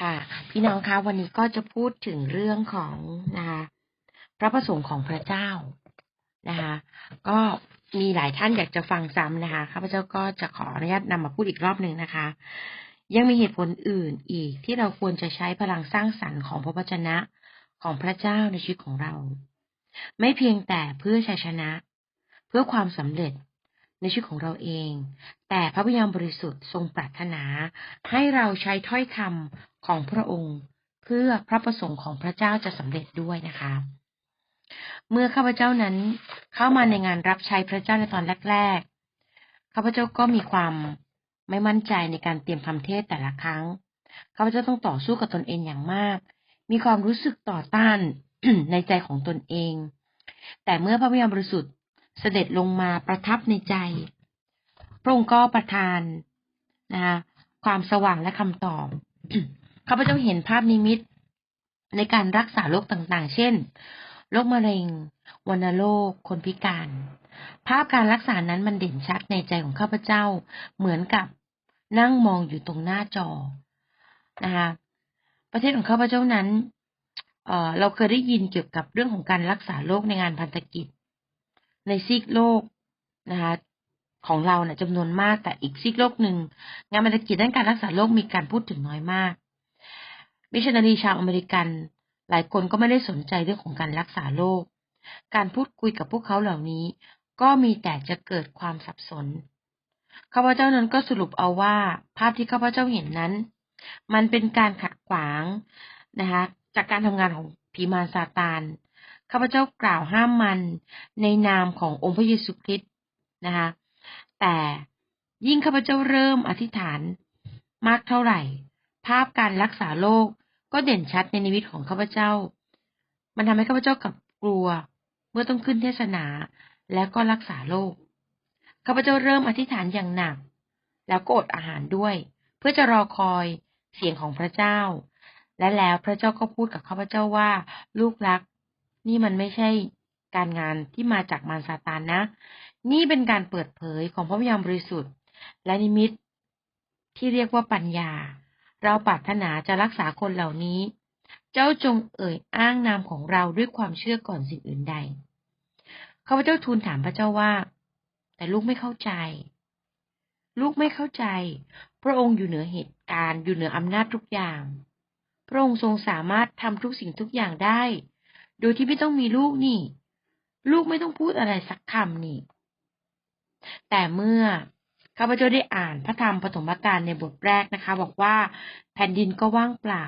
อ่าพี่น้องคะวันนี้ก็จะพูดถึงเรื่องของนะคะพระประสงค์ของพระเจ้านะคะก็มีหลายท่านอยากจะฟังซ้ำนะคะข้าพเจ้าก็จะขออนุญาตนำมาพูดอีกรอบหนึ่งนะคะ ยังมีเหตุผลอื่นอีกที่เราควรจะใช้พลังสร้างสรรค์ของพระวจนะของพระเจ้าในชีวิตของเรา ไม่เพียงแต่เพื่อชัยชนะ เพื่อความสำเร็จในชีวิตของเราเอง แต่พระวิญญาณบริสุทธิ์ทรงปรารถนา ให้เราใช้ถ้อยคำ ของพระองค์เพื่อพระประสงค์ของพระเจ้าจะสำเร็จด้วยนะคะ เมื่อข้าพเจ้านั้นเข้ามาในงานรับใช้พระเจ้าในตอนแรกๆข้าพเจ้าก็มีความไม่มั่นใจในการเตรียมคำเทศแต่ละครั้งข้าพเจ้าต้องต่อสู้กับตนเองอย่างมาก มีความรู้สึกต่อต้านในใจของตนเอง แต่เมื่อพระวิญญาณบริสุทธิ์เสด็จลงมาประทับในใจ พระองค์ก็ประทานนะคะความสว่างและคำตอบ ข้าพเจ้าเห็นภาพนิมิตในการรักษาโรคต่างๆ เช่น โรคมะเร็ง วัณโรค คนพิการ ภาพการรักษานั้นมันเด่นชัดในใจของข้าพเจ้า เหมือนกับนั่งมองอยู่ตรงหน้าจอ นะคะ ประเทศของข้าพเจ้านั้นเเราเคยได้ยินเกี่ยวกับเรื่องของการรักษาโรคในงานพันธกิจ ในซีกโลกนะคะของเราเนี่ยจำนวนมากแต่อีกซีกโลกหนึ่งงานบรรกิจด้านการรักษาโรคมีการพูดถึงน้อยมาก มิชชันนารีชาวอเมริกัน หลายคนก็ไม่ได้สนใจเรื่องของการรักษาโรค การพูดคุยกับพวกเขาเหล่านี้ ก็มีแต่จะเกิดความสับสน ข้าพเจ้านั้นก็สรุปเอาว่า ภาพที่ข้าพเจ้าเห็นนั้น มันเป็นการขัดขวางนะคะจากการทำงานของผีมารซาตาน ข้าพเจ้ากล่าวห้ามมันในนามขององค์พระเยซูคริสต์นะคะ แต่ยิ่งข้าพเจ้าเริ่มอธิษฐานมากเท่าไหร่ ภาพการรักษาโรค ก็เด่นชัดในนิมิตของข้าพเจ้า มันทำให้ข้าพเจ้ากับกลัว เมื่อต้องขึ้นเทศนาแล้วก็รักษาโรคข้าพเจ้าเริ่มอธิษฐานอย่างหนัก แล้วก็อดอาหารด้วย เพื่อจะรอคอยเสียงของพระเจ้า และแล้วพระเจ้าก็พูดกับข้าพเจ้าว่า ลูกรัก นี่มันไม่ใช่การงานที่มาจากมารซาตานนะ นี่เป็นการเปิดเผยของพระวิญญาณบริสุทธิ์ และนิมิตที่เรียกว่าปัญญา เราปรารถนาจะรักษาคนเหล่านี้ เจ้าจงเอ่ยอ้างนามของเราด้วยความเชื่อก่อนสิ่งอื่นใดข้าพเจ้าทูลถามพระเจ้าว่า แต่ลูกไม่เข้าใจ ลูกไม่เข้าใจ พระองค์อยู่เหนือเหตุการณ์อยู่เหนืออำนาจทุกอย่าง พระองค์ทรงสามารถทำทุกสิ่งทุกอย่างได้ โดยที่ไม่ต้องมีลูกนี่ ลูกไม่ต้องพูดอะไรสักคำนี่ แต่เมื่อ ข้าพเจ้าได้อ่านพระธรรมปฐมกาลในบทแรกนะคะ บอกว่าแผ่นดินก็ว่างเปล่า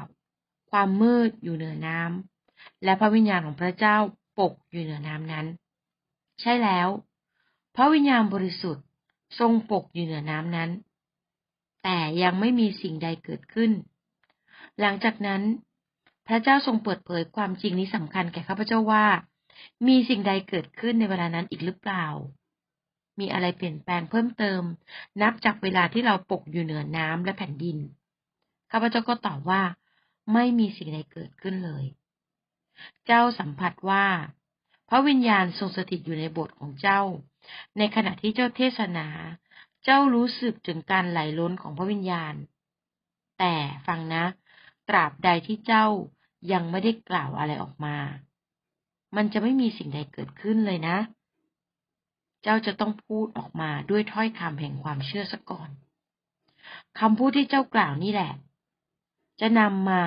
ความมืดอยู่เหนือน้ำและพระวิญญาณของพระเจ้าปกอยู่เหนือน้ำนั้น ใช่แล้ว พระวิญญาณบริสุทธิ์ทรงปกอยู่เหนือน้ำนั้น แต่ยังไม่มีสิ่งใดเกิดขึ้น หลังจากนั้น พระเจ้าทรงเปิดเผยความจริงนี้สำคัญแก่ข้าพเจ้าว่า มีสิ่งใดเกิดขึ้นในเวลานั้นอีกหรือเปล่า มีอะไรเปลี่ยนแปลงเพิ่มเติม นับจากเวลาที่เราปกอยู่เหนือน้ำและแผ่นดิน ข้าพเจ้าก็ตอบว่า ไม่มีสิ่งใดเกิดขึ้นเลย เจ้าสัมผัสว่า พระวิญญาณทรงสถิตอยู่ในบทของเจ้า ในขณะที่เจ้าเทศนา เจ้ารู้สึกถึงการไหลล้นของพระวิญญาณ แต่ฟังนะ ตราบใดที่เจ้ายังไม่ได้กล่าวอะไรออกมา มันจะไม่มีสิ่งใดเกิดขึ้นเลยนะ เจ้าจะต้องพูดออกมาด้วยถ้อยคำแห่งความเชื่อซะก่อนคำพูดที่เจ้ากล่าวนี่แหละ จะนำมา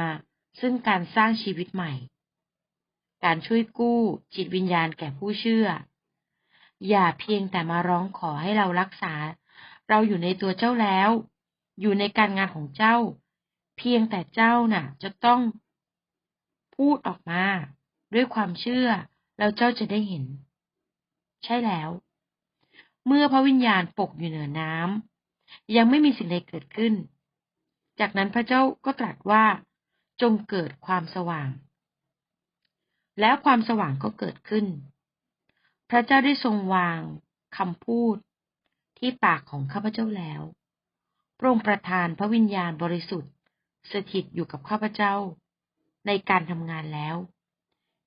ซึ่งการสร้างชีวิตใหม่ การช่วยกู้จิตวิญญาณแก่ผู้เชื่อ อย่าเพียงแต่มาร้องขอให้เรารักษา เราอยู่ในตัวเจ้าแล้ว อยู่ในการงานของเจ้า เพียงแต่เจ้าน่ะ จะต้องพูดออกมา ด้วยความเชื่อ แล้วเจ้าจะได้เห็น ใช่แล้ว เมื่อพระวิญญาณปกอยู่เหนือน้ำยังไม่มีสิ่งใดเกิดขึ้น จากนั้นพระเจ้าก็ตรัสว่า จงเกิดความสว่าง แล้วความสว่างก็เกิดขึ้น พระเจ้าได้ทรงวางคำพูด ที่ปากของข้าพเจ้าแล้ว พระองค์ประทานพระวิญญาณบริสุทธิ์ สถิตอยู่กับข้าพเจ้า ในการทำงานแล้ว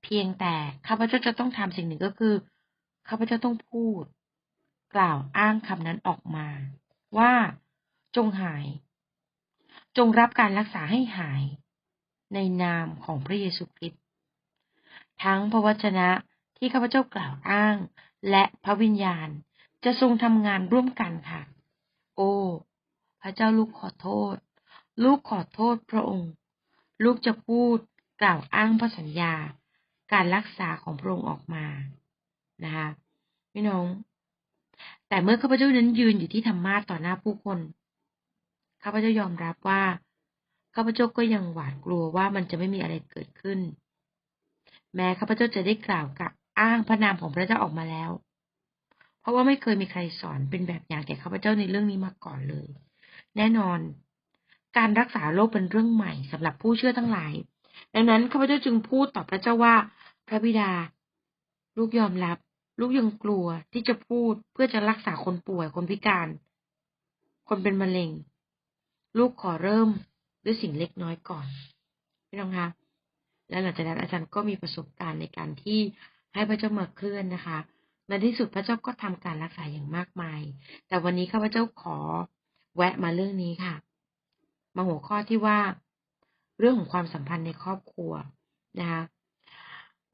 เพียงแต่ข้าพเจ้าจะต้องทำสิ่งหนึ่งก็คือข้าพเจ้าต้องพูด กล่าวอ้างคำนั้นออกมา ว่า จงหาย จงรับการรักษาให้หาย ในนามของพระเยซูคริสต์ทั้งพระวจนะที่ข้าพเจ้ากล่าวอ้าง และพระวิญญาณจะทรงทำงานร่วมกันค่ะ โอ้ พระเจ้าลูกขอโทษ ลูกขอโทษพระองค์ ลูกจะพูดกล่าวอ้างพระสัญญา การรักษาของพระองค์ออกมานะคะพี่น้อง แต่เมื่อข้าพเจ้านั้นยืนอยู่ที่ธรรมาสต่อหน้าผู้คนข้าพเจ้ายอมรับว่าข้าพเจ้าก็ยังหวาดกลัวว่ามันจะไม่มีอะไรเกิดขึ้น แม้ข้าพเจ้าจะได้กล่าวกับอ้างพระนามของพระเจ้าออกมาแล้ว เพราะว่าไม่เคยมีใครสอนเป็นแบบอย่างแก่ข้าพเจ้าในเรื่องนี้มาก่อนเลย แน่นอน การรักษาโรคเป็นเรื่องใหม่สำหรับผู้เชื่อทั้งหลาย ดังนั้นข้าพเจ้าจึงพูดต่อพระเจ้าว่า พระบิดา ลูกยอมรับ ลูกยังกลัวที่จะพูดเพื่อจะรักษาคนป่วยคนพิการ คนเป็นมะเร็ง ลูกขอเริ่มด้วยสิ่งเล็กน้อยก่อนพี่น้องคะและหลังจากนั้นอาจารย์ก็มีประสบการณ์ในการที่ให้พระเจ้ามาเคลื่อนนะคะในที่สุดพระเจ้าก็ทำการรักษาอย่างมากมาย แต่วันนี้ข้าพเจ้าขอแวะมาเรื่องนี้ค่ะ มาหัวข้อที่ว่า เรื่องของความสัมพันธ์ในครอบครัวนะคะ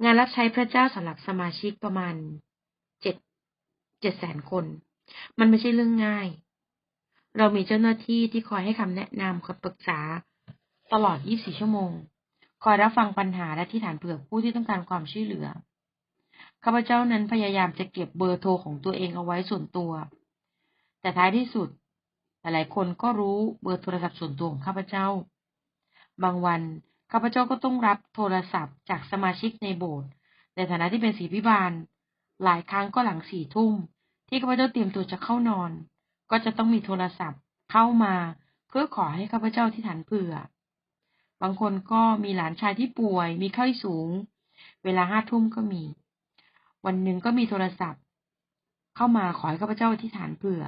งานรับใช้พระเจ้าสำหรับสมาชิกประมาณ เจ็ดแสนคน มันไม่ใช่เรื่องง่าย เรามีเจ้าหน้าที่ที่คอยให้คำแนะนำคอยปรึกษา ตลอด 24 ชั่วโมง คอยรับฟังปัญหาและที่ฐานเผื่อผู้ที่ต้องการความช่วยเหลือ ข้าพเจ้านั้นพยายามจะเก็บเบอร์โทรของตัวเองเอาไว้ส่วนตัว แต่ท้ายที่สุด หลายคนก็รู้เบอร์โทรศัพท์ส่วนตัวของข้าพเจ้า บางวันข้าพเจ้าก็ต้องรับโทรศัพท์จากสมาชิกในโบสถ์ในฐานะที่เป็นศิพิบาล หลายครั้งก็หลังสี่ทุ่ม ที่ข้าพเจ้าเตรียมตัวจะเข้านอน ก็จะต้องมีโทรศัพท์เข้ามา เพื่อขอให้ข้าพเจ้าที่ฐานเผื่อ บางคนก็มีหลานชายที่ป่วย มีไข้สูง เวลาห้าทุ่มก็มี วันหนึ่งก็มีโทรศัพท์ เข้ามาขอให้ข้าพเจ้าที่ฐานเผื่อ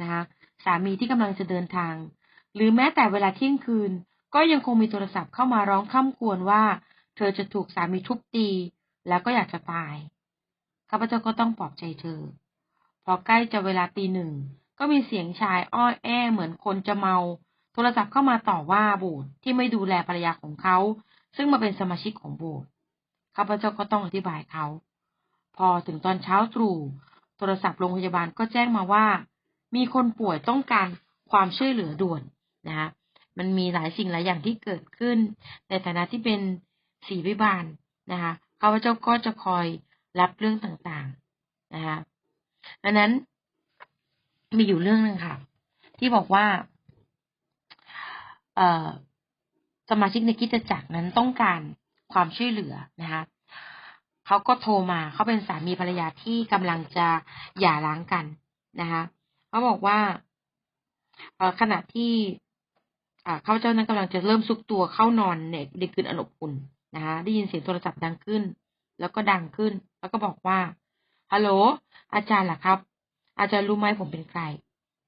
นะคะสามีที่กำลังจะเดินทาง หรือแม้แต่เวลาเที่ยงคืน ก็ยังคงมีโทรศัพท์เข้ามาร้องข้ามควรว่า เธอจะถูกสามีทุบตี แล้วก็อยากจะตาย ข้าพเจ้าก็ต้องปลอบใจเธอ พอใกล้จะเวลาตีหนึ่ง ก็มีเสียงชายอ้อแอเหมือนคนจะเมา โทรศัพท์เข้ามาต่อว่าโบสถ์ที่ไม่ดูแลภรรยาของเขา ซึ่งมาเป็นสมาชิกของโบสถ์ข้าพเจ้าก็ต้องอธิบายเขา พอถึงตอนเช้าตรู่โทรศัพท์โรงพยาบาลก็แจ้งมาว่า มีคนป่วยต้องการความช่วยเหลือด่วนนะคะมันมีหลายสิ่งหลายอย่างที่เกิดขึ้น ในฐานะที่เป็นสีวิบาลนะคะข้าพเจ้าก็จะคอย รับเรื่องต่างๆนะคะดังนั้นมีอยู่เรื่องหนึ่งค่ะ ที่บอกว่า เอ่อสมาชิกในกิจจักรนั้นต้องการความช่วยเหลือนะคะเขาก็โทรมาเขาเป็นสามีภรรยาที่กำลังจะหย่าร้างกันนะคะเขาบอกว่าขณะที่เขาเจ้านั้นกำลังจะเริ่มซุกตัวเข้านอนในในคืนอนบอุ่นนะคะได้ยินเสียงโทรศัพท์ดังขึ้น แล้วก็ดังขึ้น แล้วก็บอกว่าฮัลโหลอาจารย์ล่ะครับ อาจารย์รู้ไหมผมเป็นใคร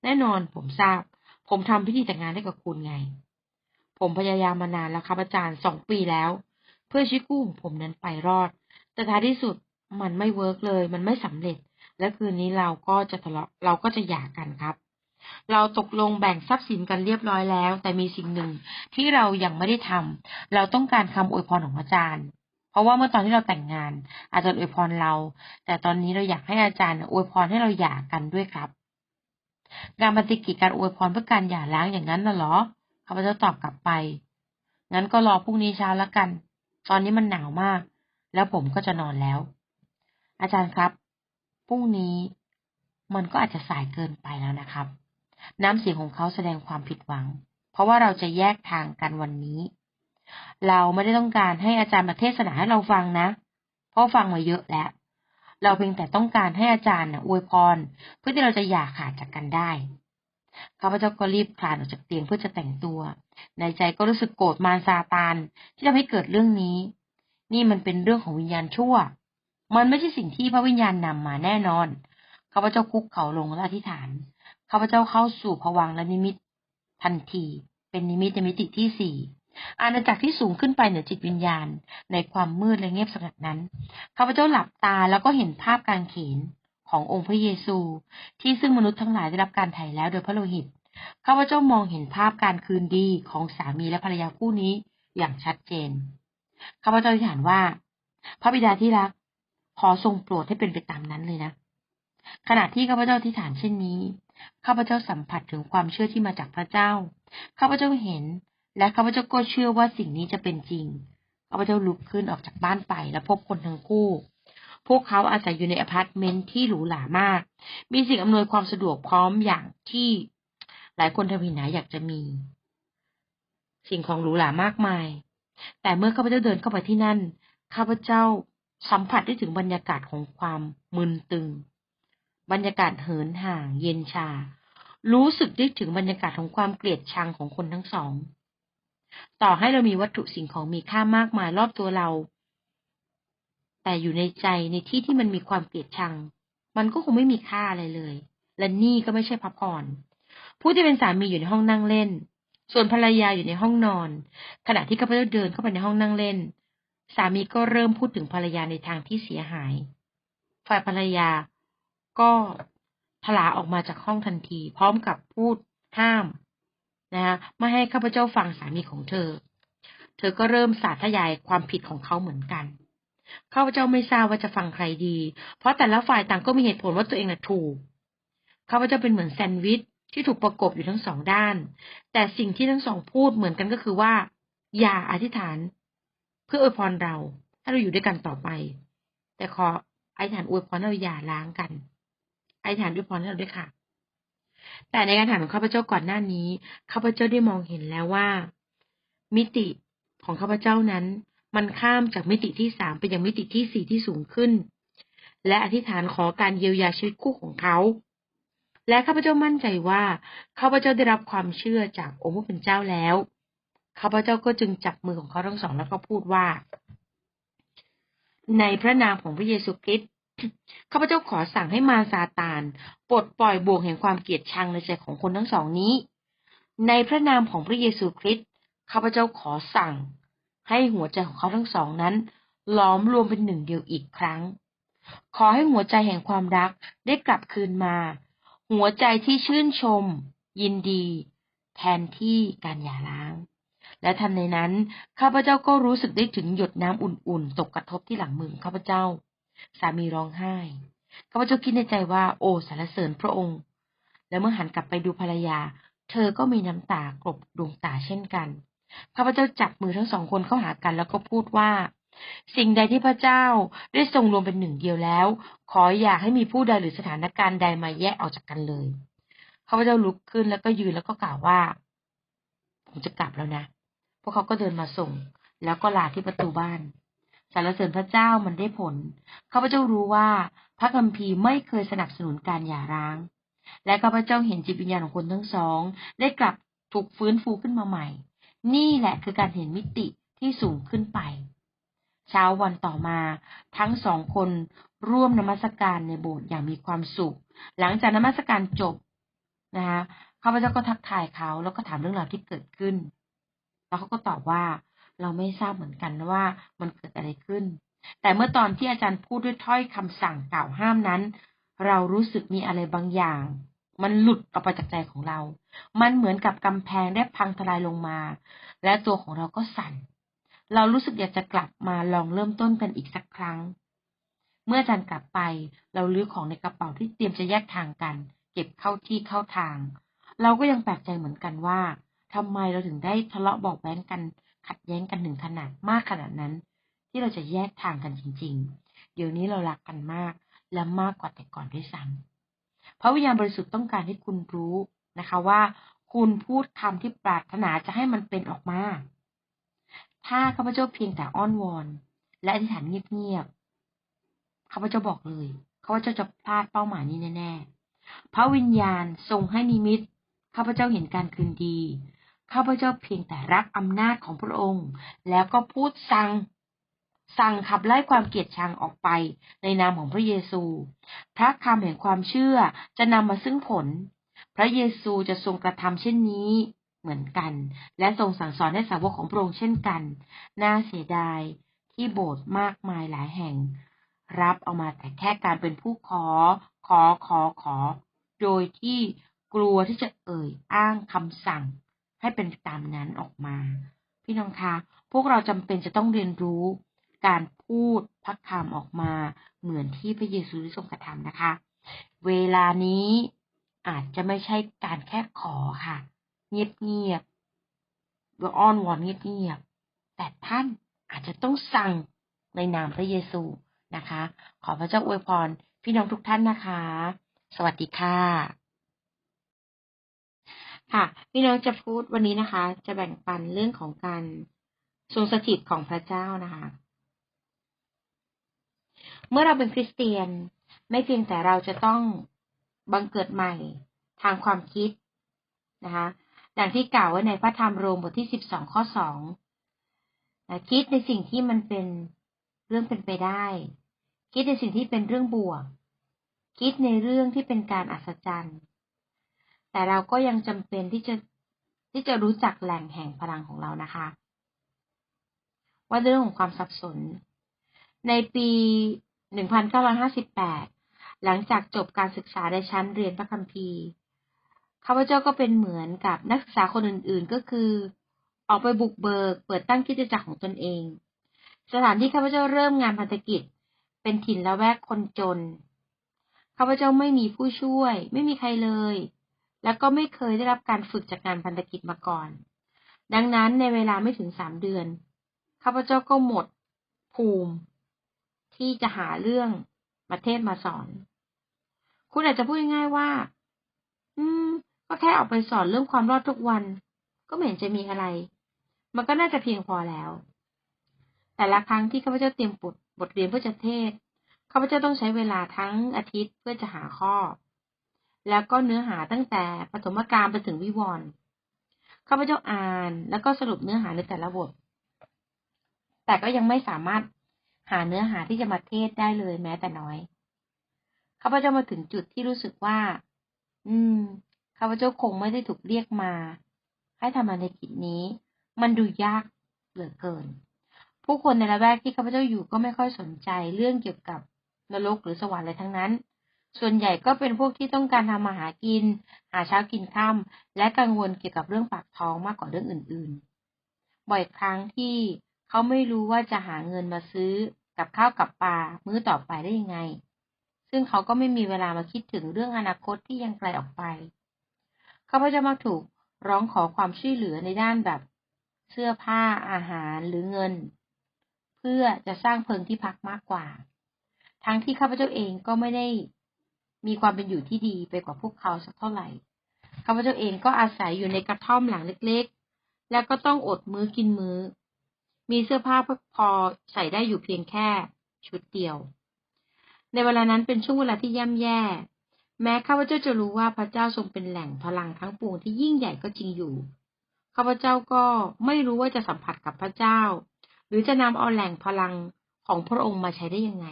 แน่นอนผมทราบ ผมทำพิธีแต่งงานให้กับคุณไง ผมพยายามมานานแล้วครับอาจารย์สองปีแล้ว เพื่อชีวิตคู่ของผมนั้นไปรอด แต่ท้ายที่สุดมันไม่เวิร์กเลย มันไม่สำเร็จ และคืนนี้เราก็จะทะเลาะเราก็จะหย่ากันครับ เราตกลงแบ่งทรัพย์สินกันเรียบร้อยแล้ว แต่มีสิ่งหนึ่งที่เรายังไม่ได้ทำเราต้องการคำอวยพรของอาจารย์ ราะว่าเมื่อตอนที่เราแต่งงาน อาจารย์อวยพรเรา แต่ตอนนี้เราอยากให้อาจารย์อวยพรให้เราหย่ากันด้วยครับการปฏิกิจการอวยพรเพื่อการหย่าร้างอย่างนั้นน่ะหรอข้าพเจ้าตอบกลับไป งั้นก็รอพรุ่งนี้เช้าแล้วกัน ตอนนี้มันหนาวมาก แล้วผมก็จะนอนแล้ว อาจารย์ครับ พรุ่งนี้มันก็อาจจะสายเกินไปแล้วนะครับ น้ำเสียงของเขาแสดงความผิดหวัง เพราะว่าเราจะแยกทางกันวันนี้ เราไม่ได้ต้องการให้อาจารย์มาเทศนาให้เราฟังนะเพราะฟังมาเยอะแล้ว เราเพียงแต่ต้องการให้อาจารย์อวยพร เพื่อที่เราจะอย่าขาดจากกันได้ข้าพเจ้าก็รีบคลานออกจากเตียงเพื่อจะแต่งตัว ในใจก็รู้สึกโกรธมารซาตานที่ทำให้เกิดเรื่องนี้ นี่มันเป็นเรื่องของวิญญาณชั่ว มันไม่ใช่สิ่งที่พระวิญญาณนำมาแน่นอน ข้าพเจ้าคุกเข่าลงและอธิษฐาน ข้าพเจ้าเข้าสู่ภวังและนิมิต ทันที เป็นนิมิตในมิติที่สี่ อาณาจักรที่สูงขึ้นไปเหนือจิตวิญญาณ ในความมืดและเงียบสงัดนั้นข้าพเจ้าหลับตาแล้วก็เห็นภาพการเขนขององค์พระเยซู ที่ซึ่งมนุษย์ทั้งหลายได้รับการไถ่แล้วโดยพระโลหิตข้าพเจ้ามองเห็นภาพการคืนดีของสามีและภรรยาคู่นี้อย่างชัดเจนข้าพเจ้าอธิษฐานว่า พระบิดาที่รัก ขอทรงโปรดให้เป็นไปตามนั้นเลยนะขณะที่ข้าพเจ้าอธิษฐานเช่นนี้ข้าพเจ้าสัมผัสถึงความเชื่อที่มาจากพระเจ้าข้าพเจ้าเห็น และข้าพเจ้าก็เชื่อว่าสิ่งนี้จะเป็นจริงข้าพเจ้าลุกขึ้นออกจากบ้านไปและพบคนทั้งคู่ พวกเขาอาศัยอยู่ในอพาร์ตเมนต์ที่หรูหรามาก มีสิ่งอำนวยความสะดวกพร้อมอย่างที่หลายคนทวินาอยากจะมี สิ่งของหรูหรามากมาย แต่เมื่อข้าพเจ้าเดินเข้าไปที่นั่นข้าพเจ้าสัมผัสได้ถึงบรรยากาศของความมึนตึง บรรยากาศเหินห่าง เย็นชา รู้สึกได้ถึงบรรยากาศของความเกลียดชังของคนทั้งสอง ต่อให้เรามีวัตถุสิ่งของมีค่ามากมายรอบตัวเรา แต่อยู่ในใจในที่ที่มันมีความเกลียดชัง มันก็คงไม่มีค่าอะไรเลย และนี่ก็ไม่ใช่พระพรผู้ที่เป็นสามีอยู่ในห้องนั่งเล่น ส่วนภรรยาอยู่ในห้องนอน ขณะที่ข้าพเจ้าเดินเข้าไปในห้องนั่งเล่น สามีก็เริ่มพูดถึงภรรยาในทางที่เสียหาย ฝ่ายภรรยาก็ทลาออกมาจากห้องทันที พร้อมกับพูดห้าม นะคะไม่ให้ข้าพเจ้าฟังสามีของเธอ เธอก็เริ่มสาธยายความผิดของเขาเหมือนกันข้าพเจ้าไม่ทราบว่าจะฟังใครดี เพราะแต่ละฝ่ายต่างก็มีเหตุผลว่าตัวเองน่ะถูกข้าพเจ้าเป็นเหมือนแซนด์วิชที่ถูกประกบอยู่ทั้งสองด้าน แต่สิ่งที่ทั้งสองพูดเหมือนกันก็คือว่า อย่าอธิษฐาน เพื่ออวยพรเรา ถ้าเราอยู่ด้วยกันต่อไป แต่ขออธิษฐานอวยพรให้เราอย่าล้างกันอธิษฐานอวยพรให้เราด้วยค่ะ แต่ในการถามของข้าพเจ้าก่อนหน้านี้ข้าพเจ้าได้มองเห็นแล้วว่า มิติของข้าพเจ้านั้น มันข้ามจากมิติที่สามไปยังมิติที่สี่ที่สูงขึ้น และอธิษฐานขอการเยียวยาชีวิตคู่ของเขาและข้าพเจ้ามั่นใจว่าข้าพเจ้าได้รับความเชื่อจากองค์พระผู้เป็นเจ้าแล้วข้าพเจ้าก็จึงจับมือของเขาทั้งสองแล้วก็พูดว่า ในพระนามของพระเยซูคริสต์ ข้าพเจ้าขอสั่งให้มารซาตานปลดปล่อยบ่วงแห่งความเกลียดชังในใจของคนทั้งสองนี้ ในพระนามของพระเยซูคริสต์ข้าพเจ้าขอสั่ง ให้หัวใจของเขาทั้งสองนั้นล้อมรวมเป็นหนึ่งเดียวอีกครั้ง ขอให้หัวใจแห่งความรักได้กลับคืนมา หัวใจที่ชื่นชม ยินดี แทนที่การหย่าร้าง และทันในนั้นข้าพเจ้าก็รู้สึกได้ถึงหยดน้ำอุ่นๆ ตกกระทบที่หลังมือข้าพเจ้า สามีร้องไห้ข้าพเจ้าคิดในใจว่า โอ้สรรเสริญพระองค์ และเมื่อหันกลับไปดูภรรยา เธอก็มีน้ำตากลบดวงตาเช่นกันข้าพเจ้าจับมือทั้งสองคนเข้าหากันแล้วก็พูดว่า สิ่งใดที่พระเจ้าได้ทรงรวมเป็นหนึ่งเดียวแล้ว ขออย่าให้มีผู้ใดหรือสถานการณ์ใดมาแยกออกจากกันเลยข้าพเจ้าลุกขึ้นแล้วก็ยืนแล้วก็กล่าวว่า ผมจะกลับแล้วนะ พวกเขาก็เดินมาส่ง แล้วก็ลาที่ประตูบ้าน สรรเสริญพระเจ้ามันได้ผล ข้าพเจ้ารู้ว่าพระคัมภีร์ไม่เคยสนับสนุนการหย่าร้าง และข้าพเจ้าเห็นจิตวิญญาณของคนทั้งสอง ได้กลับถูกฟื้นฟูขึ้นมาใหม่ นี่แหละคือการเห็นมิติที่สูงขึ้นไป เช้าวันต่อมาทั้งสองคนร่วมนมัสการในโบสถ์อย่างมีความสุข หลังจากนมัสการจบนะคะข้าพเจ้าก็ทักทายเขาแล้วก็ถามเรื่องราวที่เกิดขึ้น แล้วเขาก็ตอบว่า เราไม่ทราบเหมือนกันว่ามันเกิดอะไรขึ้น แต่เมื่อตอนที่อาจารย์พูดด้วยถ้อยคำสั่งกล่าวห้ามนั้น เรารู้สึกมีอะไรบางอย่าง มันหลุดออกไปจากใจของเรา มันเหมือนกับกำแพงได้พังทลายลงมา และตัวของเราก็สั่น เรารู้สึกอยากจะกลับมาลองเริ่มต้นกันอีกสักครั้ง เมื่ออาจารย์กลับไป เราลื้อของในกระเป๋าที่เตรียมจะแยกทางกัน เก็บเข้าที่เข้าทาง เราก็ยังแปลกใจเหมือนกันว่าทำไมเราถึงได้ทะเลาะบอกแว้งกัน ขัดแย้งกันถึงขนาดมากขนาดนั้น ที่เราจะแยกทางกันจริง ๆ เดี๋ยวนี้เรารักกันมากและมากกว่าแต่ก่อนด้วยซ้ำพระวิญญาณบริสุทธิ์ต้องการให้คุณรู้นะคะว่า คุณพูดคำที่ปรารถนาจะให้มันเป็นออกมา ถ้าข้าพเจ้าเพียงแต่อ้อนวอน และอธิษฐานเงียบๆข้าพเจ้าบอกเลยข้าพเจ้าจะพลาดเป้าหมายนี้แน่ๆพระวิญญาณทรงให้นิมิตข้าพเจ้าเห็นการคืนดี ข้าพเจ้าเพียงแต่รับอำนาจของพระองค์ แล้วก็พูดสั่งสั่งขับไล่ความเกลียดชังออกไปในนามของพระเยซู พระคำแห่งความเชื่อจะนำมาซึ่งผล พระเยซูจะทรงกระทำเช่นนี้เหมือนกัน และทรงสั่งสอนให้สาวกของพระองค์เช่นกัน น่าเสียดายที่โบสถ์มากมายหลายแห่ง รับเอามาแต่แค่การเป็นผู้ขอ ขอขอขอ โดยที่กลัวที่จะเอ่ยอ้างคำสั่ง ให้เป็นตามนั้นออกมา พี่น้องคะ พวกเราจำเป็นจะต้องเรียนรู้การพูดพระคำออกมาเหมือนที่พระเยซูได้ทรงกระทำนะคะ เวลานี้อาจจะไม่ใช่การแค่ขอค่ะ เงียบๆหรืออ้อนวอนเงียบๆแต่ท่านอาจจะต้องสั่งในนามพระเยซูนะคะ ขอพระเจ้าอวยพรพี่น้องทุกท่านนะคะ สวัสดีค่ะ ค่ะพี่น้องจะพูดวันนี้นะคะ จะแบ่งปันเรื่องของการทรงสถิตของพระเจ้านะคะ เมื่อเราเป็นคริสเตียน ไม่เพียงแต่เราจะต้องบังเกิดใหม่ทางความคิดนะคะดังที่กล่าวไว้ในพระธรรมโรมบทที่สิบสองข้อสองคิดในสิ่งที่มันเป็นเรื่องเป็นไปได้ คิดในสิ่งที่เป็นเรื่องบวก คิดในเรื่องที่เป็นการอัศจรรย์ แต่เราก็ยังจำเป็นที่จะที่จะรู้จักแหล่งแห่งพลังของเรานะคะ ว่าเรื่องของความสับสน ในปี 1958 หลังจากจบการศึกษาในชั้นเรียนพระคัมภีร์ข้าพเจ้าก็เป็นเหมือนกับนักศึกษาคนอื่นๆ ก็คือ ออกไปบุกเบิก เปิดตั้งกิจจักรของตนเอง สถานที่ข้าพเจ้าเริ่มงานพันธกิจ เป็นถิ่นละแวกคนจน ข้าพเจ้าไม่มีผู้ช่วย ไม่มีใครเลย แล้วก็ไม่เคยได้รับการฝึกจากงานพันธกิจมาก่อน ดังนั้นในเวลาไม่ถึงสามเดือนข้าพเจ้าก็หมดภูมิ ที่จะหาเรื่องมาเทศมาสอน คุณอาจจะพูดง่ายๆว่า อืม ก็แค่ออกไปสอนเรื่องความรอดทุกวัน ก็ไม่เห็นจะมีอะไร มันก็น่าจะเพียงพอแล้ว แต่ละครั้งที่ข้าพเจ้าเตรียมบทบทเรียนเพื่อจะเทศข้าพเจ้าต้องใช้เวลาทั้งอาทิตย์เพื่อจะหาข้อ แล้วก็เนื้อหาตั้งแต่ปฐมกาลไปถึงวิวรณ์ข้าพเจ้าอ่านแล้วก็สรุปเนื้อหาในแต่ละบท แต่ก็ยังไม่สามารถหาเนื้อหาที่จะมาเทศได้เลยแม้แต่น้อย ข้าพเจ้ามาถึงจุดที่รู้สึกว่า อืม ข้าพเจ้าคงไม่ได้ถูกเรียกมา ให้ทำงานในกิจนี้ มันดูยากเหลือเกิน ผู้คนในละแวกที่ข้าพเจ้าอยู่ก็ไม่ค่อยสนใจเรื่องเกี่ยวกับนรกหรือสวรรค์อะไรทั้งนั้น ส่วนใหญ่ก็เป็นพวกที่ต้องการทำมาหากิน หาเช้ากินค่ำและกังวลเกี่ยวกับเรื่องปากท้องมากกว่าเรื่องอื่นๆ บ่อยครั้งที่เขาไม่รู้ว่าจะหาเงินมาซื้อกับข้าวกับปลามื้อต่อไปได้ยังไง ซึ่งเขาก็ไม่มีเวลามาคิดถึงเรื่องอนาคตที่ยังไกลออกไป เขาพเจ้ามักถูกร้องขอความช่วยเหลือในด้านแบบเสื้อผ้าอาหารหรือเงิน เพื่อจะสร้างเพิงที่พักมากกว่า ทั้งที่ข้าพเจ้าเองก็ไม่ได้ มีความเป็นอยู่ที่ดีไปกว่าพวกเขาสักเท่าไหร่ข้าพเจ้าเองก็อาศัยอยู่ในกระท่อมหลังเล็กๆ แล้วก็ต้องอดมื้อกินมื้อ มีเสื้อผ้าพอใส่ได้อยู่เพียงแค่ชุดเดียว ในเวลานั้นเป็นช่วงเวลาที่ย่ำแย่ แม้ข้าพเจ้าจะรู้ว่าพระเจ้าทรงเป็นแหล่งพลังทั้งปวงที่ยิ่งใหญ่ก็จริงอยู่ ข้าพเจ้าก็ไม่รู้ว่าจะสัมผัสกับพระเจ้า หรือจะนำเอาแหล่งพลังของพระองค์มาใช้ได้ยังไง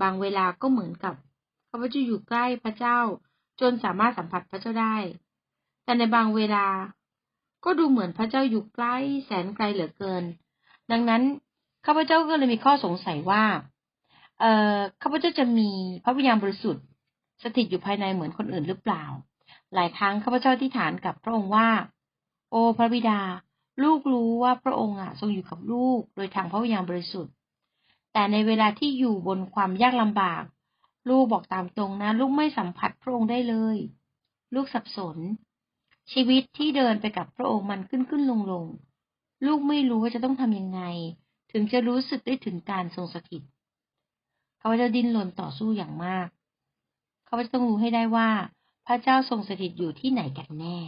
บางเวลาก็เหมือนกับ ข้าพเจ้าอยู่ใกล้พระเจ้า จนสามารถสัมผัสพระเจ้าได้ แต่ในบางเวลา ก็ดูเหมือนพระเจ้าอยู่ใกล้แสนไกลเหลือเกิน ดังนั้นข้าพเจ้าก็เลยมีข้อสงสัยว่า เอ่อข้าพเจ้าจะมีพระวิญญาณบริสุทธิ์ สถิตอยู่ภายในเหมือนคนอื่นหรือเปล่า หลายครั้งข้าพเจ้าที่ฐานกับพระองค์ว่า โอ้พระบิดา ลูกรู้ว่าพระองค์อะทรงอยู่กับลูก โดยทางพระวิญญาณบริสุทธิ์ แต่ในเวลาที่อยู่บนความยากลำบาก ลูกบอกตามตรงนะ ลูกไม่สัมผัสพระองค์ได้เลย ลูกสับสน ชีวิตที่เดินไปกับพระองค์มันขึ้นขึ้นลงลงลูกไม่รู้ว่าจะต้องทำยังไง ถึงจะรู้สึกได้ถึงการทรงสถิตเขาจะดิ้นรนต่อสู้อย่างมาก เขาจะต้องรู้ให้ได้ว่า พระเจ้าทรงสถิตอยู่ที่ไหนกันแน่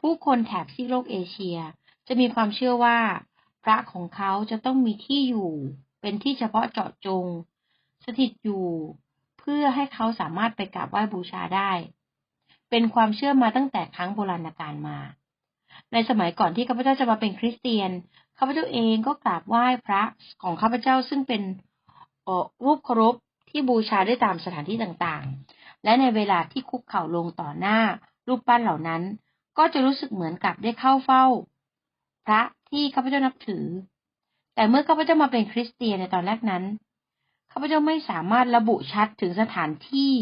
ผู้คนแถบซีโลกเอเชียจะมีความเชื่อว่า พระของเขาจะต้องมีที่อยู่ เป็นที่เฉพาะเจาะจง สถิตอยู่ เพื่อให้เขาสามารถไปกราบไหว้บูชาได้ เป็นความเชื่อมาตั้งแต่ครั้งโบราณกาลมา ในสมัยก่อนที่ข้าพเจ้าจะมาเป็นคริสเตียนข้าพเจ้าเองก็กราบไหว้พระของข้าพเจ้าซึ่งเป็นรูปเคารพที่บูชาได้ตามสถานที่ต่างๆ และในเวลาที่คุกเข่าลงต่อหน้ารูปปั้นเหล่านั้น ก็จะรู้สึกเหมือนกับได้เข้าเฝ้า พระที่ข้าพเจ้านับถือ แต่เมื่อข้าพเจ้ามาเป็นคริสเตียนในตอนแรกนั้น ข้าพเจ้าไม่สามารถระบุชัดถึงสถานที่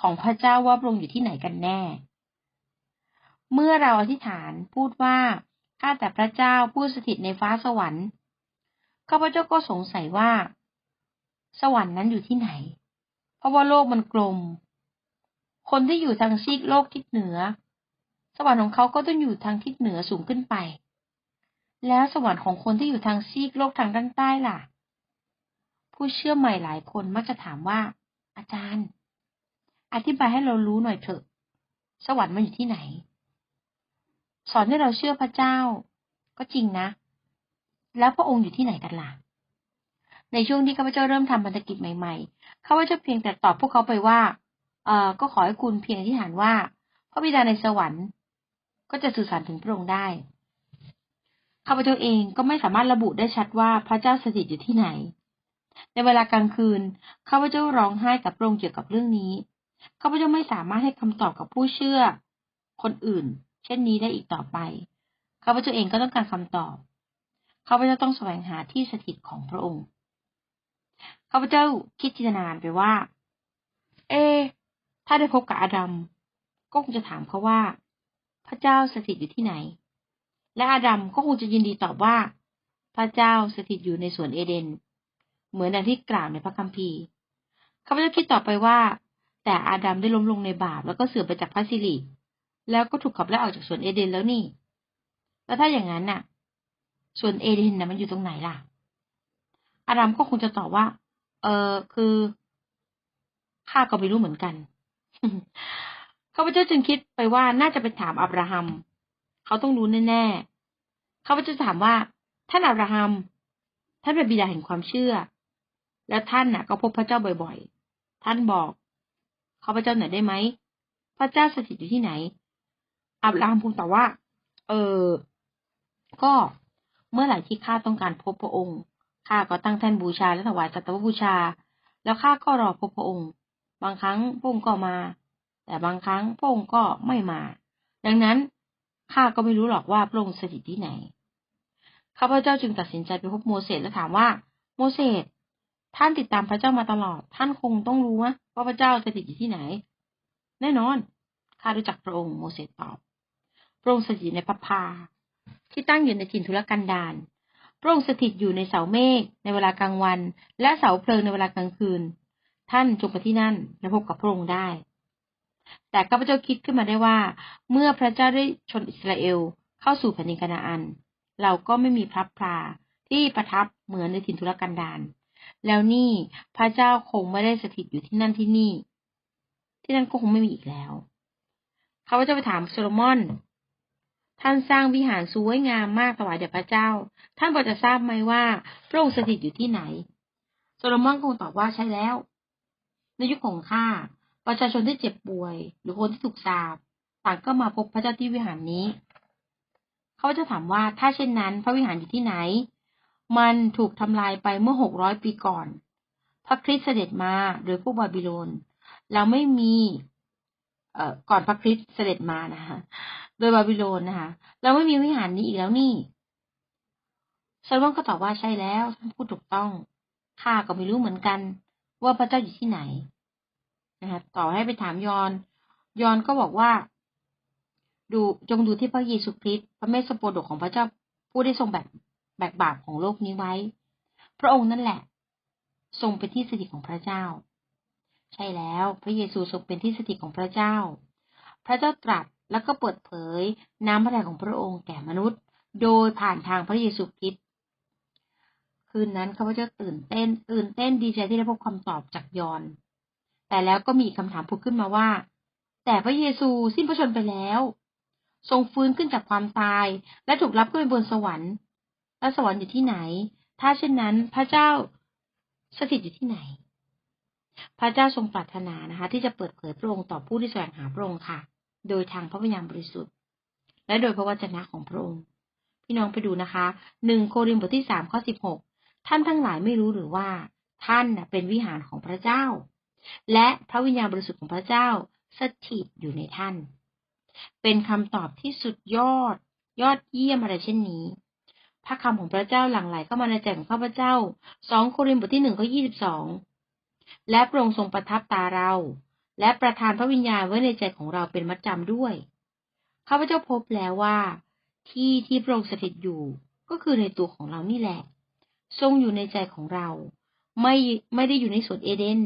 ของพระเจ้าว่าพระองค์อยู่ที่ไหนกันแน่ เมื่อเราอธิษฐานพูดว่าข้าแต่พระเจ้าผู้สถิตในฟ้าสวรรค์ข้าพเจ้าก็สงสัยว่า สวรรค์นั้นอยู่ที่ไหน เพราะว่าโลกมันกลม คนที่อยู่ทางซีกโลกทิศเหนือ สวรรค์ของเขาก็ต้องอยู่ทางทิศเหนือสูงขึ้นไป แล้วสวรรค์ของคนที่อยู่ทางซีกโลกทางด้านใต้ล่ะ ผู้เชื่อใหม่หลายคนมักจะถามว่า อาจารย์ อธิบายให้เรารู้หน่อยเถอะ สวรรค์มันอยู่ที่ไหน สอนให้เราเชื่อพระเจ้า ก็จริงนะ แล้วพระองค์อยู่ที่ไหนกันล่ะ ในช่วงที่ข้าพเจ้าเริ่มทำพันธกิจใหม่ๆข้าพเจ้าเพียงแต่ตอบพวกเขาไปว่า เออก็ขอให้คุณเพียงอธิษฐานว่า พระบิดาในสวรรค์ ก็จะสื่อสารถึงพระองค์ได้ข้าพเจ้าเองก็ไม่สามารถระบุได้ชัดว่าพระเจ้าสถิตอยู่ที่ไหน ในเวลากลางคืนข้าพเจ้าร้องไห้กับพระองค์เกี่ยวกับเรื่องนี้ข้าพเจ้าไม่สามารถให้คำตอบกับผู้เชื่อ คนอื่น เช่นนี้ได้อีกต่อไปข้าพเจ้าเองก็ต้องการคำตอบข้าพเจ้าต้องแสวงหาที่สถิตของพระองค์ข้าพเจ้าคิดจินตนาการไปว่า เอ ถ้าได้พบกับอาดัมก็คงจะถามเขาว่า พระเจ้าสถิตอยู่ที่ไหน และอาดัมก็คงจะยินดีตอบว่า พระเจ้าสถิตอยู่ในสวนเอเดน เหมือนดังที่กล่าวในพระคัมภีร์ข้าพเจ้าคิดต่อไปว่า แต่อาดัมได้ล้มลงในบาปแล้วก็เสื่อมไปจากพระสิริแล้วก็ถูกขับไล่ออกจากสวนเอเดนแล้วนี่ แล้วถ้าอย่างนั้นน่ะสวนเอเดนน่ะมันอยู่ตรงไหนล่ะ อาดัมก็คงจะตอบว่า เออคือข้าก็ไม่รู้เหมือนกันข้าพเจ้าจึงคิดไปว่าน่าจะไปถามอับราฮัม เขาต้องรู้แน่ๆข้าพเจ้าถามว่า ท่านอับราฮัม ท่านเป็นบิดาแห่งความเชื่อ แล้วท่านน่ะ ก็พบพระเจ้าบ่อยๆ ท่านบอกข้าพเจ้าหน่อยได้ไหม พระเจ้าสถิตอยู่ที่ไหน อับราฮัมพูดแตอบว่า เออ ก็เมื่อไหร่ที่ข้าต้องการพบพระองค์ ข้าก็ตั้งแท่นบูชาและถวายสัตวบูชา แล้วข้าก็รอพบพระองค์ บางครั้งพระองค์ก็มา แต่บางครั้งพระองค์ก็ไม่มา ดังนั้นข้าก็ไม่รู้หรอกว่าพระองค์สถิตที่ไหน ข้าพเจ้าจึงตัดสินใจไปพบโมเสสและถามว่า โมเสส ท่านติดตามพระเจ้ามาตลอด ท่านคงต้องรู้ว่าพระเจ้าสถิตอยู่ที่ไหน แน่นอน ข้ารู้จักพระองค์โมเสสตอบ พระองค์สถิตในพระพา ที่ตั้งอยู่ในถิ่นทุรกันดาร พระองค์สถิตอยู่ในเสาเมฆในเวลากลางวัน และเสาเพลิงในเวลากลางคืน ท่านจงไปที่นั่นและพบกับพระองค์ได้ แต่ข้าพเจ้าคิดขึ้นมาได้ว่า เมื่อพระเจ้าได้ชนอิสราเอลเข้าสู่แผ่นดินกานาอัน เราก็ไม่มีพระพลาที่ประทับเหมือนในถิ่นทุรกันดาร แล้วนี่พระเจ้าคงไม่ได้สถิตอยู่ที่นั่นที่นี่ ที่นั่นก็คงไม่มีอีกแล้ว เขาจ้าไปถามโซโลมอน ท่านสร้างวิหารสวยงามมากถวายแด่พระเจ้า ท่านพอจะทราบไหมว่าพระองค์สถิตอยู่ที่ไหน โซโลมอนคงตอบว่าใช่แล้ว ในยุคของข้าประชาชนที่เจ็บป่วย หรือคนที่ถูกสาปต่างก็มาพบพระเจ้าที่วิหารนี้ เขาจะถามว่าถ้าเช่นนั้น พระวิหารอยู่ที่ไหน มันถูกทำลายไปเมื่อหกร้อยปีก่อน พระคริสต์เสด็จมาโดยพวกบาบิโลน เราไม่มีเอ่อก่อนพระคริสต์เสด็จมานะคะโดยบาบิโลนนะคะเราไม่มีวิหารนี้อีกแล้วนี่ซาโลมอนก็ตอบว่าใช่แล้วท่านพูดถูกต้องข้าก็ไม่รู้เหมือนกัน ว่าพระเจ้าอยู่ที่ไหนนะคะต่อให้ไปถามยอน ยอนก็บอกว่า ดูจงดูที่พระเยซูคริสต์พระเมสสโปโดกของพระเจ้าผู้ได้ทรงแบก แบกบาปของโลกนี้ไว้ พระองค์นั่นแหละ ทรงเป็นที่สถิตของพระเจ้า ใช่แล้วพระเยซูทรงเป็นที่สถิตของพระเจ้า พระเจ้าตรัสแล้วก็เปิดเผยน้ำพระทัยของพระองค์แก่มนุษย์ โดยผ่านทางพระเยซูคริสต์คืนนั้นข้าพเจ้าตื่นเต้นตื่นเต้นดีใจที่ได้พบคำตอบจากยอน แต่แล้วก็มีคำถามผุดขึ้นมาว่า แต่พระเยซูสิ้นพระชนไปแล้ว ทรงฟื้นขึ้นจากความตายและถูกรับขึ้นไปบนสวรรค์ แล้วสวรรค์อยู่ที่ไหน ถ้าเช่นนั้นพระเจ้าสถิตอยู่ที่ไหน พระเจ้าทรงปรารถนานะคะ ที่จะเปิดเผยพระองค์ต่อผู้ที่แสวงหาพระองค์ค่ะ โดยทางพระวิญญาณบริสุทธิ์ และโดยพระวจนะของพระองค์ พี่น้องไปดูนะคะหนึ่งโครินธ์บทที่สามข้อสิบหกท่านทั้งหลายไม่รู้หรือว่า ท่านเป็นวิหารของพระเจ้า และพระวิญญาณบริสุทธิ์ของพระเจ้าสถิตอยู่ในท่าน เป็นคำตอบที่สุดยอด ยอดเยี่ยมอะไรเช่นนี้ พระคำของพระเจ้าหลั่งไหลเข้ามาในใจของข้าพเจ้า สองโครินธ์บทที่หนึ่งข้อยี่สิบสอง และพระองค์ทรงประทับตาเรา และประทานพระวิญญาณไว้ในใจของเราเป็นมัดจำด้วย ข้าพเจ้าพบแล้วว่า ที่ที่พระองค์สถิตอยู่ ก็คือในตัวของเรานี่แหละ ทรงอยู่ในใจของเรา ไม่ไม่ได้อยู่ในสวนเอเดน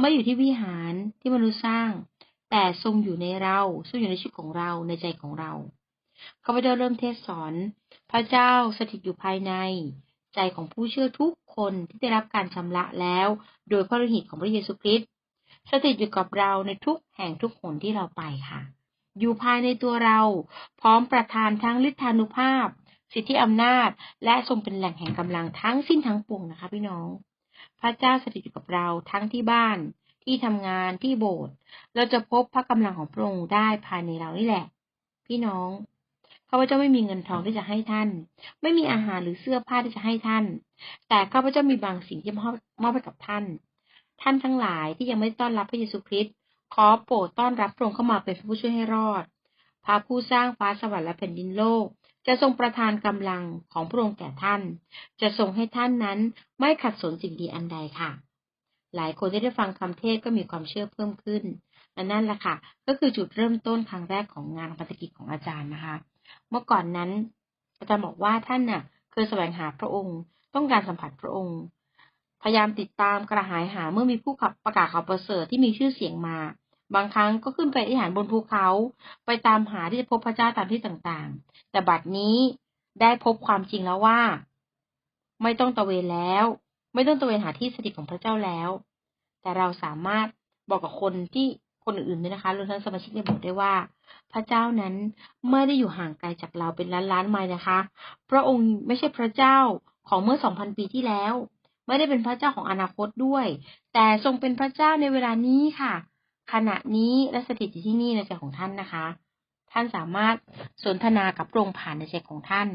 ไม่อยู่ที่วิหารที่มนุษย์สร้าง แต่ทรงอยู่ในเรา ทรงอยู่ในชีวิตของเรา ในใจของเรา ข้าพเจ้าเริ่มเทศสอน พระเจ้าสถิตอยู่ภายใน ใจของผู้เชื่อทุกคนที่ได้รับการชำระแล้ว โดยพระฤทธิ์ของพระเยซูคริสต์สถิตอยู่กับเราในทุกแห่งทุกหนที่เราไปค่ะ อยู่ภายในตัวเราพร้อมประทานทั้งฤทธานุภาพ สิทธิอำนาจ และทรงเป็นแหล่งแห่งกำลังทั้งสิ้นทั้งปวงนะคะ พี่น้อง พระเจ้าสถิตอยู่กับเราทั้งที่บ้านที่ทำงานที่โบสถ์เราจะพบพระกำลังของพระองค์ได้ภายในเรานี่แหละ พี่น้อง ข้าพเจ้าไม่มีเงินทองที่จะให้ท่าน ไม่มีอาหารหรือเสื้อผ้าที่จะให้ท่าน แต่ข้าพเจ้ามีบางสิ่งที่มอบมอบให้กับท่าน ท่านทั้งหลายที่ยังไม่ต้อนรับพระเยซูคริสต์ขอโปรดต้อนรับพระองค์เข้ามาเป็นผู้ช่วยให้รอด พระผู้สร้างฟ้าสวรรค์และแผ่นดินโลก จะทรงประทานกำลังของพระองค์แก่ท่าน จะทรงให้ท่านนั้นไม่ขัดสนสิ่งดีอันใดค่ะ หลายคนที่ได้ฟังคำเทศก็มีความเชื่อเพิ่มขึ้นและนั่นแหละค่ะ ก็คือจุดเริ่มต้นครั้งแรกของงานพันธกิจของอาจารย์นะคะ เมื่อก่อนนั้น อาจารย์บอกว่าท่านน่ะ เคยแสวงหาพระองค์ ต้องการสัมผัสพระองค์ พยายามติดตามกระหายหาเมื่อมีผู้ขับประกาศข่าวประเสริฐที่มีชื่อเสียงมา บางครั้งก็ขึ้นไปอธิษฐานบนภูเขา ไปตามหาที่จะพบพระเจ้าตามที่ต่างๆ แต่บัดนี้ได้พบความจริงแล้วว่า ไม่ต้องตะเวนแล้ว ไม่ต้องตะเวนหาที่สถิตของพระเจ้าแล้ว แต่เราสามารถบอกกับคนที่คนอื่นๆด้วยนะคะรวมทั้งสมาชิกในโบสถ์ได้ว่า พระเจ้านั้นไม่ได้อยู่ห่างไกลจากเราเป็นล้านล้านไมล์นะคะ พระองค์ไม่ใช่พระเจ้าของเมื่อสองพันปีที่แล้ว ไม่ได้เป็นพระเจ้าของอนาคตด้วย แต่ทรงเป็นพระเจ้าในเวลานี้ค่ะ ขณะนี้และสถิตอยู่ที่นี่ในใจของท่านนะคะ ท่านสามารถสนทนากับพระองค์ผ่านในใจของท่าน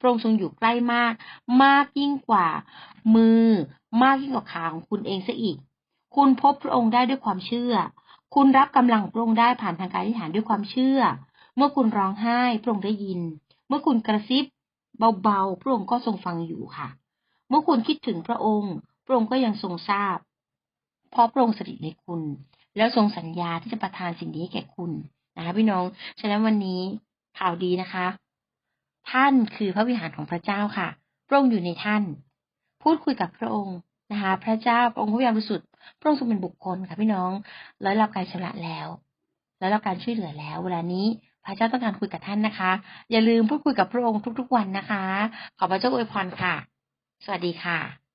พระองค์ทรงอยู่ใกล้มาก มากยิ่งกว่ามือ มากยิ่งกว่าขาของคุณเองซะอีก คุณพบพระองค์ได้ด้วยความเชื่อ คุณรับกำลังพระองค์ได้ผ่านทางการอธิษฐานด้วยความเชื่อ เมื่อคุณร้องไห้พระองค์ได้ยิน เมื่อคุณกระซิบเบาๆพระองค์ก็ทรงฟังอยู่ค่ะ เมื่อคุณคิดถึงพระองค์ พระองค์ก็ยังทรงทราบ เพราะพระองค์สถิตในคุณ แล้วทรงสัญญาที่จะประทานสิ่งนี้แก่คุณนะคะพี่น้อง ฉะนั้นวันนี้ข่าวดีนะคะ ท่านคือพระวิหารของพระเจ้าค่ะ พระองค์อยู่ในท่าน พูดคุยกับพระองค์นะคะ พระเจ้าองค์ผู้ยามบริสุทธิ์ พระองค์ทรงเป็นบุคคลค่ะพี่น้องแล้วรับการชำระแล้วแล้วรับการช่วยเหลือแล้ว เวลานี้พระเจ้าต้องการคุยกับท่านนะคะ อย่าลืมพูดคุยกับพระองค์ทุกๆวันนะคะ ขอพระเจ้าอวยพรค่ะ สวัสดีค่ะ